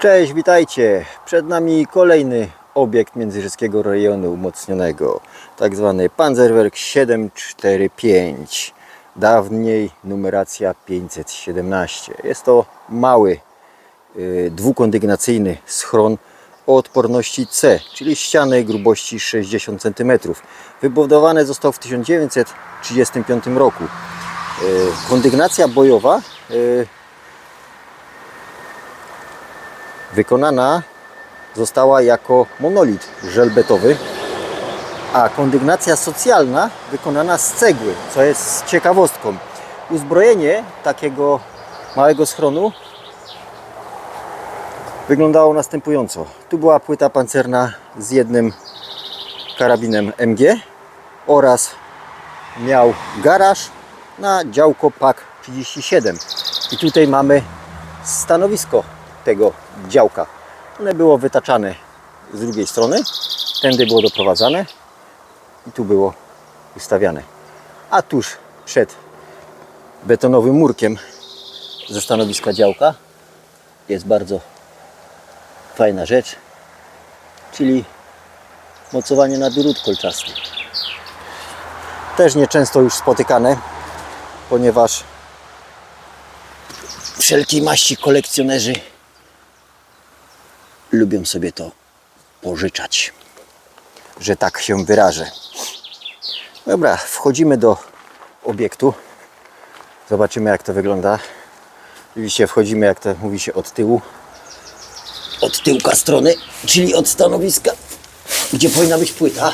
Cześć, witajcie. Przed nami kolejny obiekt Międzyrzeckiego Rejonu Umocnionego, tak zwany Panzerwerk 745. Dawniej numeracja 517. Jest to mały, y, dwukondygnacyjny schron o odporności C, czyli ściany grubości 60 cm. Wybudowany został w 1935 roku. Y, Kondygnacja bojowa wykonana została jako monolit żelbetowy, a kondygnacja socjalna wykonana z cegły, co jest ciekawostką. Uzbrojenie takiego małego schronu wyglądało następująco. Tu była płyta pancerna z jednym karabinem MG oraz miał garaż na działko PAK 37. I tutaj mamy stanowisko tego działka. One było wytaczane z drugiej strony, tędy było doprowadzane i tu było ustawiane. A tuż przed betonowym murkiem ze stanowiska działka jest bardzo fajna rzecz, czyli mocowanie na drut kolczasty. Też nieczęsto już spotykane, ponieważ wszelkiej maści kolekcjonerzy lubią sobie to pożyczać, że tak się wyrażę. Dobra, wchodzimy do obiektu. Zobaczymy jak to wygląda. Oczywiście wchodzimy, jak to mówi się, od tyłu. Od tyłka strony, czyli od stanowiska, gdzie powinna być płyta.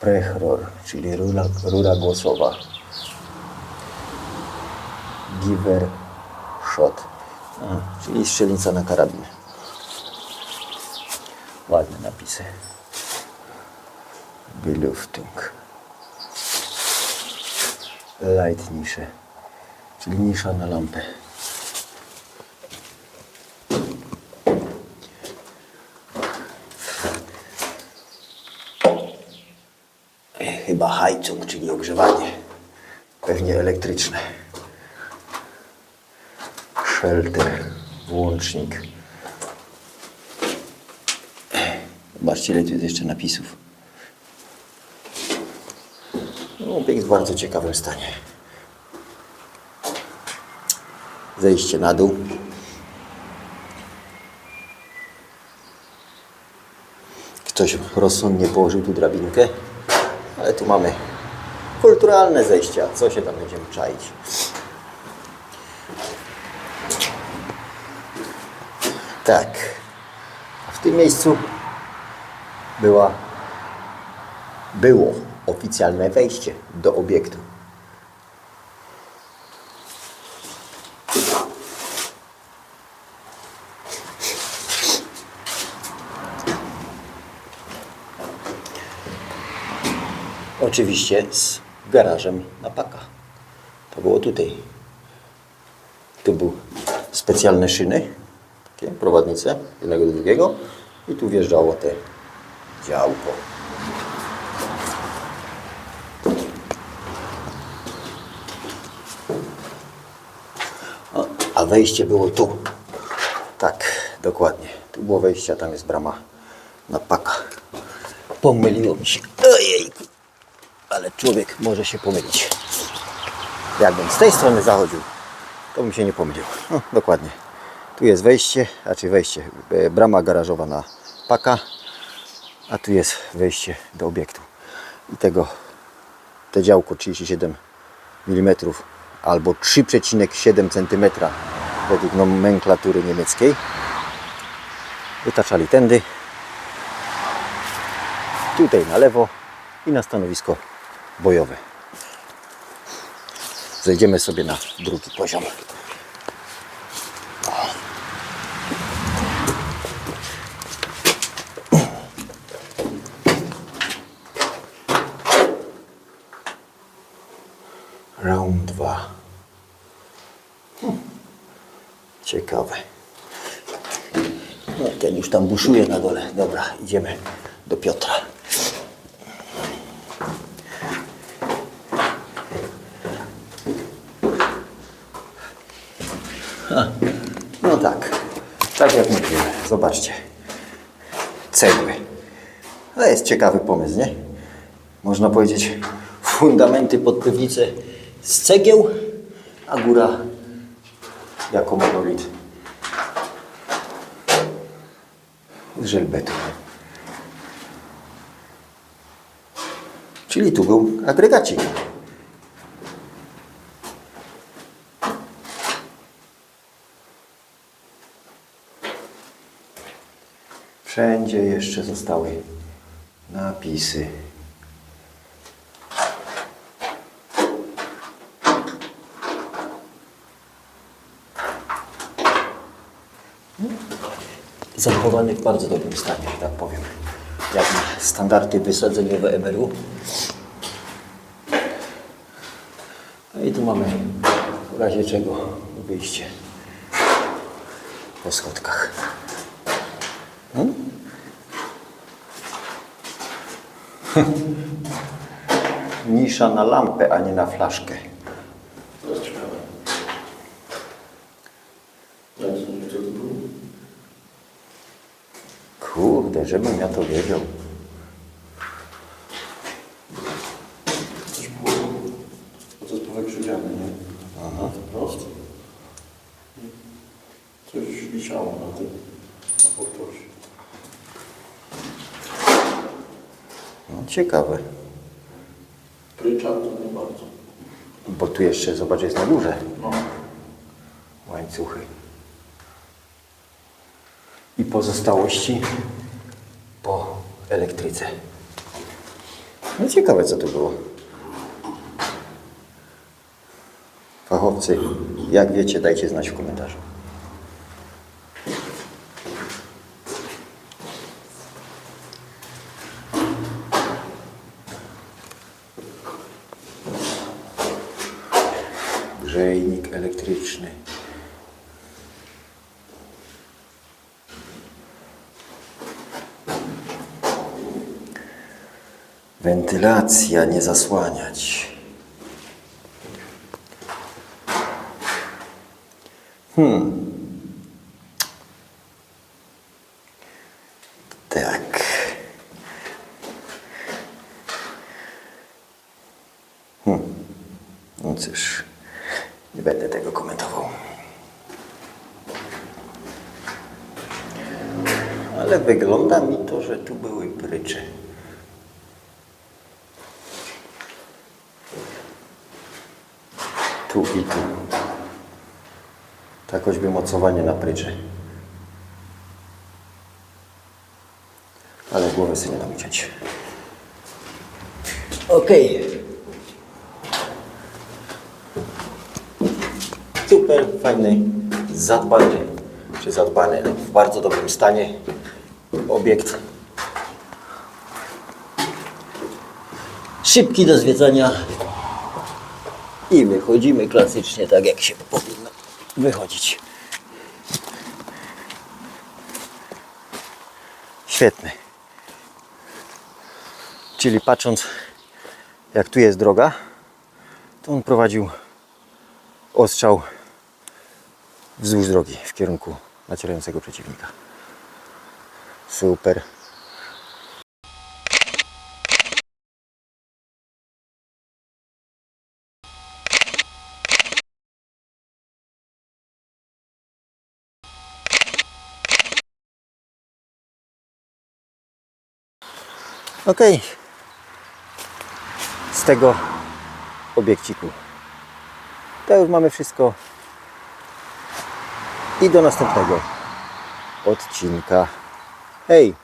Sprechrohr, czyli rura, rura głosowa. Giver shot, a, czyli strzelnica na karabin. Ładne napisy. Beluftung. Light nisze, czyli nisza na lampę. Chyba hajcung, czyli ogrzewanie. Pewnie elektryczne. Shelter, włącznik. Zobaczcie, ile tu jest jeszcze napisów. No, obiekt w bardzo ciekawym stanie. Zejście na dół. Ktoś rozsądnie położył tu drabinkę, ale tu mamy kulturalne zejścia. Co się tam będziemy czaić? Tak. W tym miejscu była, było oficjalne wejście do obiektu. Oczywiście z garażem na paka. To było tutaj. Tu były specjalne szyny, takie prowadnice, jednego do drugiego i tu wjeżdżało te działko. A wejście było tu. Tak, dokładnie. Tu było wejście, a tam jest brama na paka. Pomyliło mi się. Ojejku. Ale człowiek może się pomylić. Jakbym z tej strony zachodził, to bym się nie pomylił. No, dokładnie. Tu jest wejście, a czy wejście, e, brama garażowa na paka, a tu jest wejście do obiektu. I tego, te działko 37 mm albo 3,7 cm według nomenklatury niemieckiej wytaczali tędy, tutaj na lewo i na stanowisko bojowe. Zejdziemy sobie na drugi poziom. Round 2. Ciekawe. No, ten już tam buszuje na dole. Dobra, idziemy do Piotra. No tak, tak jak mówiłem, zobaczcie. Cegły. To jest ciekawy pomysł, nie? Można powiedzieć fundamenty pod piwnicę z cegieł, a góra jako monolit z żelbetu. Czyli tu był agregacik. Wszędzie jeszcze zostały napisy. Zachowany w bardzo dobrym stanie, że tak powiem. Jak standardy wysadzeniowe MRU. No i tu mamy w razie czego wyjście po schodkach. Nisza na lampę, a nie na flaszkę. Kurde, żebym ja to wiedział. Coś było. To jest powykrzywiane, nie? Aha. Prosto. Coś wisiało na tym. Na powtórze. No, ciekawe. Prycza to nie bardzo. Bo tu jeszcze, zobacz, jest na górze No. łańcuchy. I pozostałości po elektryce. No ciekawe, co tu było. Fachowcy, jak wiecie, dajcie znać w komentarzu. Grzejnik elektryczny. Wentylacja, nie zasłaniać. Hmm. Tak. Hmm. No cóż, nie będę tego komentował. Ale wygląda mi to, że tu były prycze. Tu i tu. Tak choćby mocowanie na prycze. Ale głowę sobie nie dam uciąć. Okej. Super, fajny, zadbany, czy zadbany, w bardzo dobrym stanie obiekt. Szybki do zwiedzania i wychodzimy klasycznie tak jak się powinno wychodzić. Świetny. Czyli patrząc jak tu jest droga, to on prowadził ostrzał wzdłuż drogi w kierunku nacierającego przeciwnika. Super. Ok. Z tego obiekciku. To już mamy wszystko. I do następnego odcinka. Hey,